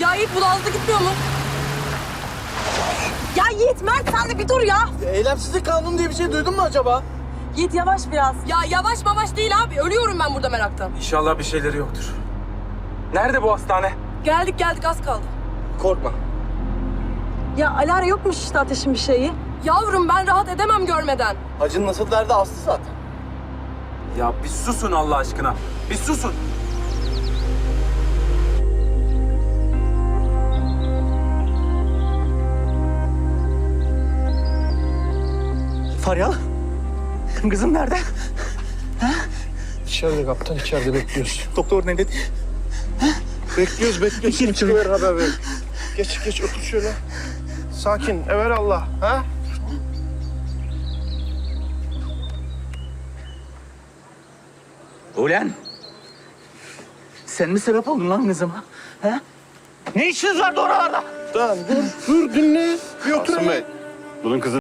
Ya Yiğit bu da hızlı gitmiyor mu? Ya Yiğit Mert sen de bir dur ya. Eylemsizlik kanunu diye bir şey duydun mu acaba? Yiğit yavaş biraz. Ya yavaş mavaş değil abi. Ölüyorum ben burada meraktan. İnşallah bir şeyleri yoktur. Nerede bu hastane? Geldik geldik az kaldı. Korkma. Ya Alara yokmuş işte ateşin bir şeyi. Yavrum ben rahat edemem görmeden. Hacının nasıl derdi Aslı zaten. Ya bir susun Allah aşkına. Bir susun. Faryalı. Kızım nerede? İçeride kaptan içeride bekliyoruz. Doktor ne dedi? Bekliyoruz bekliyoruz. Geçelim şöyle. Ver haber ver. Geç geç otur şöyle. Sakin. Evel Allah. Ha? Ulan. Sen mi sebep oldun lan kızıma? He? Ne işiniz vardı oralarda? Tamam dur. Dur dinle. Bir otur. Asım Bey, bunun kızı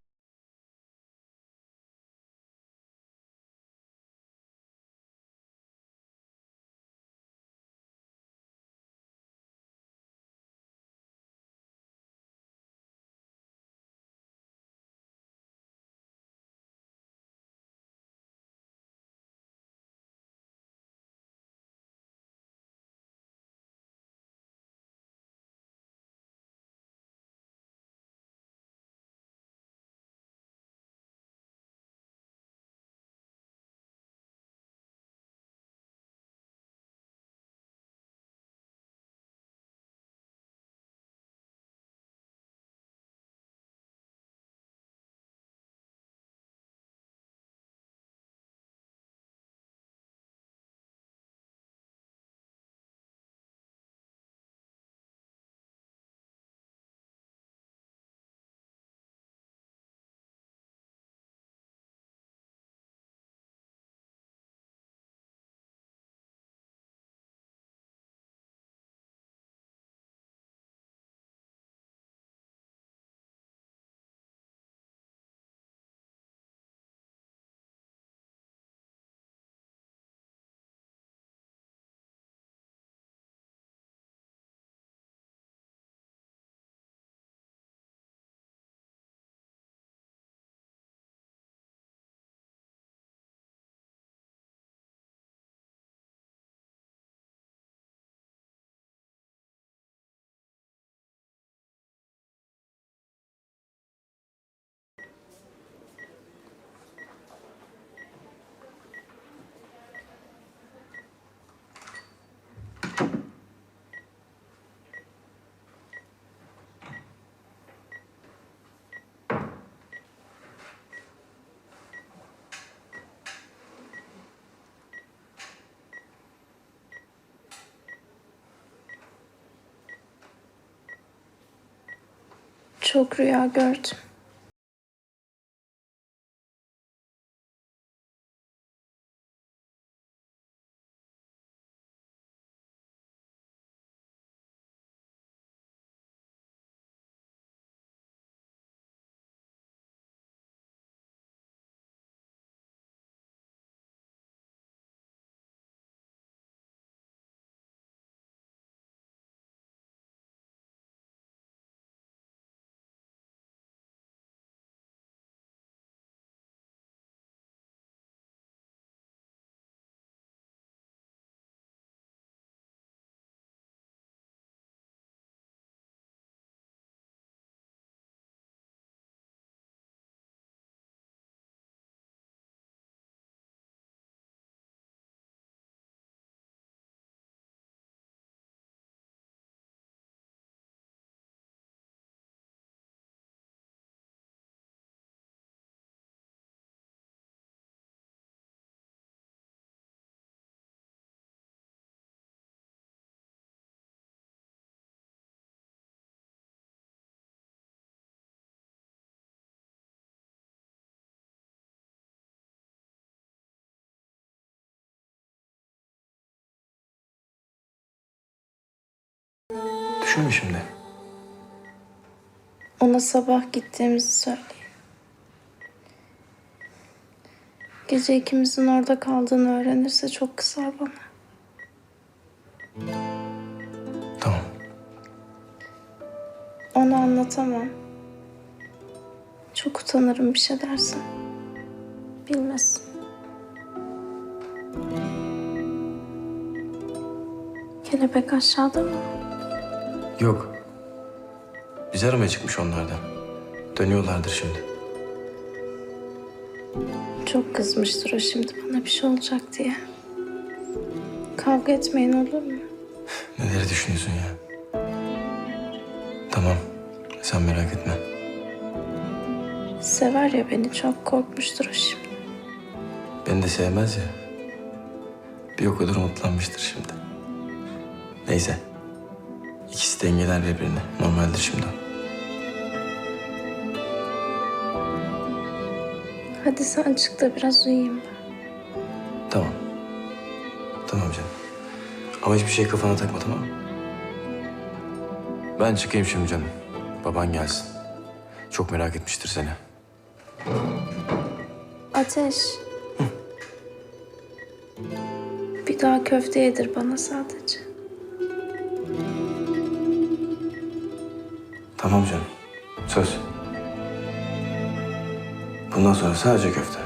Çok rüya gördüm. Düşünme şimdi. Ona sabah gittiğimizi söyleyin. Gece ikimizin orada kaldığını öğrenirse çok kızar bana. Tamam. Sana anlatamam. Çok utanırım bir şey dersen. Bilmesin. Kelebek aşağıda mı? Yok. Bizi aramaya çıkmış onlardan. Dönüyorlardır şimdi. Çok kızmıştır o şimdi bana bir şey olacak diye. Kavga etmeyin olur mu? Neleri düşünüyorsun ya? Tamam. Sen merak etme. Sever ya beni çok korkmuştur o şimdi. Beni de sevmez ya. Bir o kadar umutlanmıştır şimdi. Neyse. İkisi dengeler birbirini. Normaldir şimdi o. Hadi sen çık da biraz uyuyayım ben. Tamam. Tamam canım. Ama hiçbir şey kafana takma tamam mı? Ben çıkayım şimdi canım. Baban gelsin. Çok merak etmiştir seni. Ateş. Bir daha köfte yedir bana sadece. Tamam canım. Söz. Bundan sonra sadece köfte.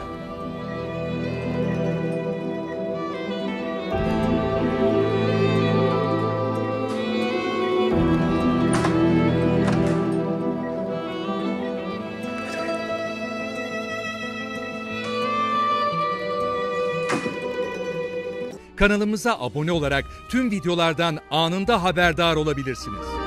Kanalımıza abone olarak tüm videolardan anında haberdar olabilirsiniz.